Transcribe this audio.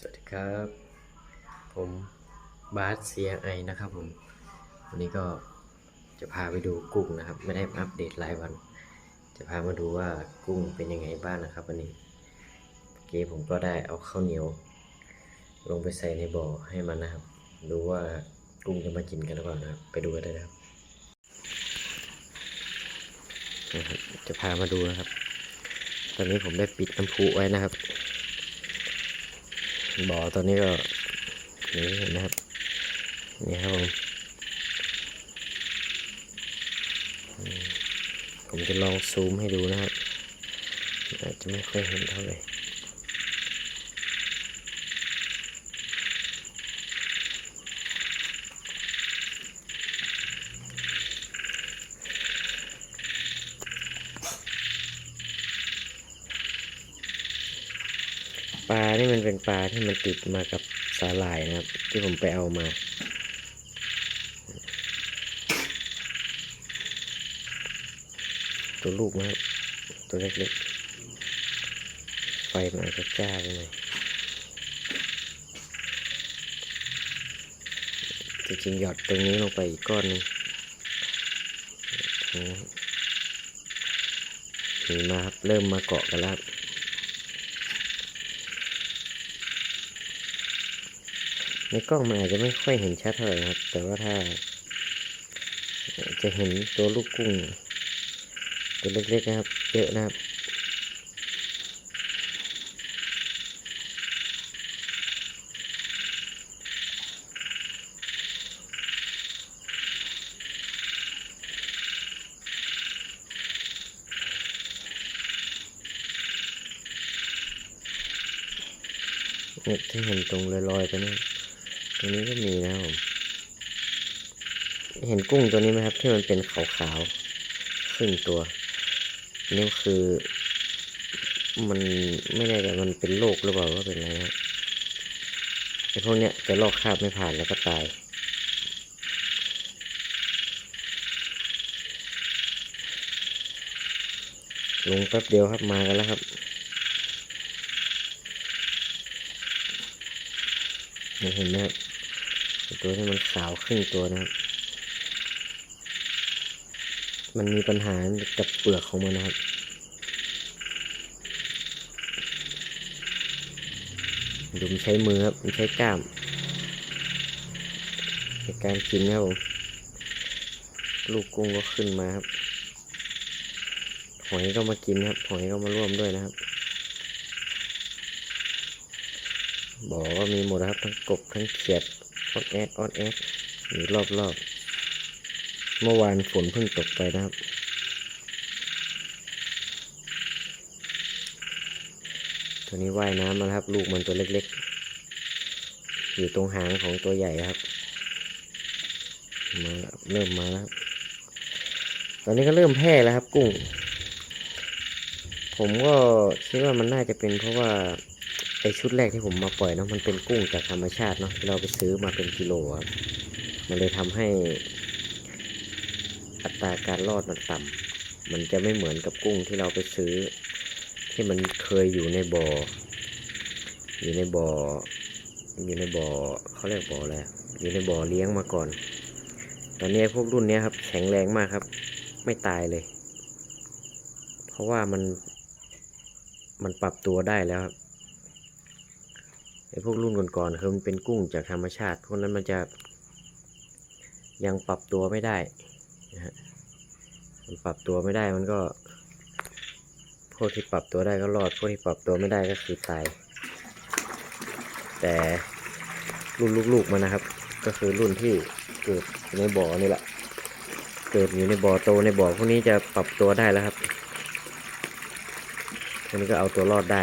สวัสดีครับ ผมบาสเซียไอนะครับผม วันนี้ก็จะพาไปดูกุ้งนะครับ ไม่ได้อัปเดตรายวัน จะพามาดูว่ากุ้งเป็นยังไงบ้างนะครับ วันนี้เมื่อกี้ผมก็ได้เอาข้าวเหนียว ลงไปใส่ในบ่อให้มันนะครับ ดูว่ากุ้งจะมากินกันหรือเปล่านะครับ ไปดูกันได้นะครับนะครับ จะพามาดูนะครับ ตอนนี้ผมได้ปิดน้ำพุไว้นะครับ บ่อตัวนี้ก็นี่เห็นนะครับนี่ครับผมผมจะลองซูมให้ดูนะครับอาจจะไม่ค่อยเห็นเท่าไหร่ ปลานี่มันเป็นปลาที่มันติดมากับสาหร่ายนะครับ ที่ผมไปเอามา ตัวลูกนะครับตัวเล็กๆไฟมันอาจจะจ้าไปหน่อยจริงๆหยอดตรงนี้ลงไปอีกก้อนหนึงนี่มาครับ เริ่มมาเกาะกันแล้วครับ ในกล้องมันอาจจะไม่ค่อยเห็นชัดเท่าไหร่ครับ แต่ว่าถ้า จะเห็นตัวลูกกุ้ง ตัวเล็กๆนะครับ เยอะนะครับเนี่ยที่เห็นตรงลอยๆไปนี่ ตรงนี้ก็มีนะครับผมเห็นกุ้งตัวนี้ไหมครับ ที่มันเป็นขาวๆครึ่งตัวนี่คือมันไม่แน่ใจมันเป็นโรคหรือเปล่าว่าเป็นอะไรนะครับไอ้พวกเนี้ยจะลอกคราบไม่ผ่านแล้วก็ตาย ลงแป๊บเดียวครับมากันแล้วครับเห็นไหมครับ ตัวที่มันขาวครึ่งตัวนะครับ มันมีปัญหากับเปลือกของมันนะครับดูมใช้มือครับมันใช้กล้ามในการกินนะครับผม ลูกกุ้งก็ขึ้นมาครับ หอยก็มากินครับ หอยก็มาร่วมด้วยนะครับ บอกว่ามีหมดนะครับทั้งกบทั้งเขียดออดแอดออดแอดอยู่รอบๆ เมื่อวานฝนเพิ่งตกไปนะครับ ตัวนี้ว่ายน้ำมาแล้วครับ ลูกมันตัวเล็กๆ อยู่ตรงหางของตัวใหญ่ครับมาแล้วเริ่มมาแล้วตอนนี้ก็เริ่มแพร่แล้วครับ กุ้ง ผมก็คิดว่ามันน่าจะเป็นเพราะว่า ไอชุดแรกที่ผมมาปล่อยเนาะมันเป็นกุ้งจากธรรมชาติเนาะที่เราไปซื้อมาเป็นกิโลครับมันเลยทำให้ อัตราการรอดมันต่ำมันจะไม่เหมือนกับกุ้งที่เราไปซื้อ ที่มันเคยอยู่ในบ่อ อยู่ในบ่อ อยู่ในบ่อเขาเรียกบ่ออะไรอยู่ในบ่อเลี้ยงมาก่อน ตอนนี้พวกรุ่นเนี้ยครับ แข็งแรงมากครับ ไม่ตายเลย เพราะว่ามัน มันปรับตัวได้แล้วครับ พวกรุ่นก่อนๆคือมันเป็นกุ้งจากธรรมชาติ พวกนั้นมันจะยังปรับตัวไม่ได้นะฮะมันปรับตัวไม่ได้มันก็ พวกที่ปรับตัวได้ก็รอด พวกที่ปรับตัวไม่ได้ก็คือตาย แต่รุ่นลูกๆมันนะครับ ก็คือรุ่นที่เกิดในบ่อนี่แหละ เกิดอยู่ในบ่อโตในบ่อพวกนี้จะปรับตัวได้แล้วครับพวกนี้ก็เอาตัวรอดได้